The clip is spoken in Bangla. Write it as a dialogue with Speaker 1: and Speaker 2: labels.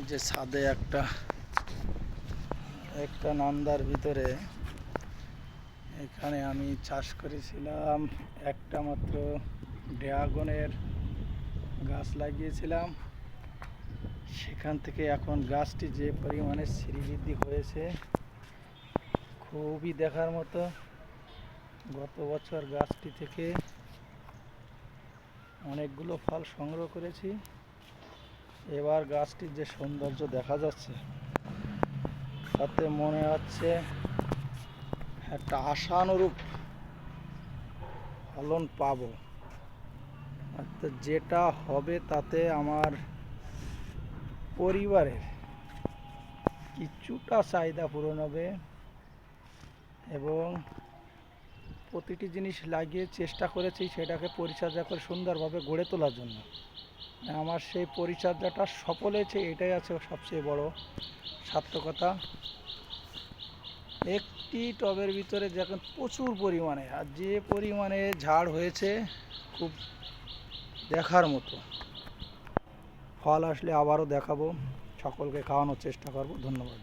Speaker 1: এই যে ছাদে একটা একটা নান্দার ভিতরে এখানে আমি চাষ করেছিলাম। একটা মাত্র ড্রাগনের গাছ লাগিয়েছিলাম। সেখান থেকে এখন গাছটি যে পরিমাণে শ্রীবৃদ্ধি হয়েছে, খুবই দেখার মতো। গত বছর গাছটি থেকে অনেকগুলো ফল সংগ্রহ করেছি। এবার গাছটির যে সৌন্দর্য দেখা যাচ্ছে, তাতে মনে হচ্ছে একটা আশানুরূপ ফলন পাবো। যেটা হবে তাতে আমার পরিবারের কিছুটা চাহিদা পূরণ হবে এবং প্রতিটি জিনিস লাগিয়ে চেষ্টা করেছি সেটাকে পরিচর্যা করে সুন্দরভাবে গড়ে তোলার জন্য। আমার সেই পরিচর্যাটা সফল হয়েছে, এটাই আছে সবচেয়ে বড় সার্থকতা। একটি টবের ভিতরে যখন প্রচুর পরিমাণে, আর যে পরিমাণে ঝাড় হয়েছে খুব দেখার মতো। ফল আসলে আবারও দেখাবো, সকলকে খাওয়ানোর চেষ্টা করব, ধন্যবাদ।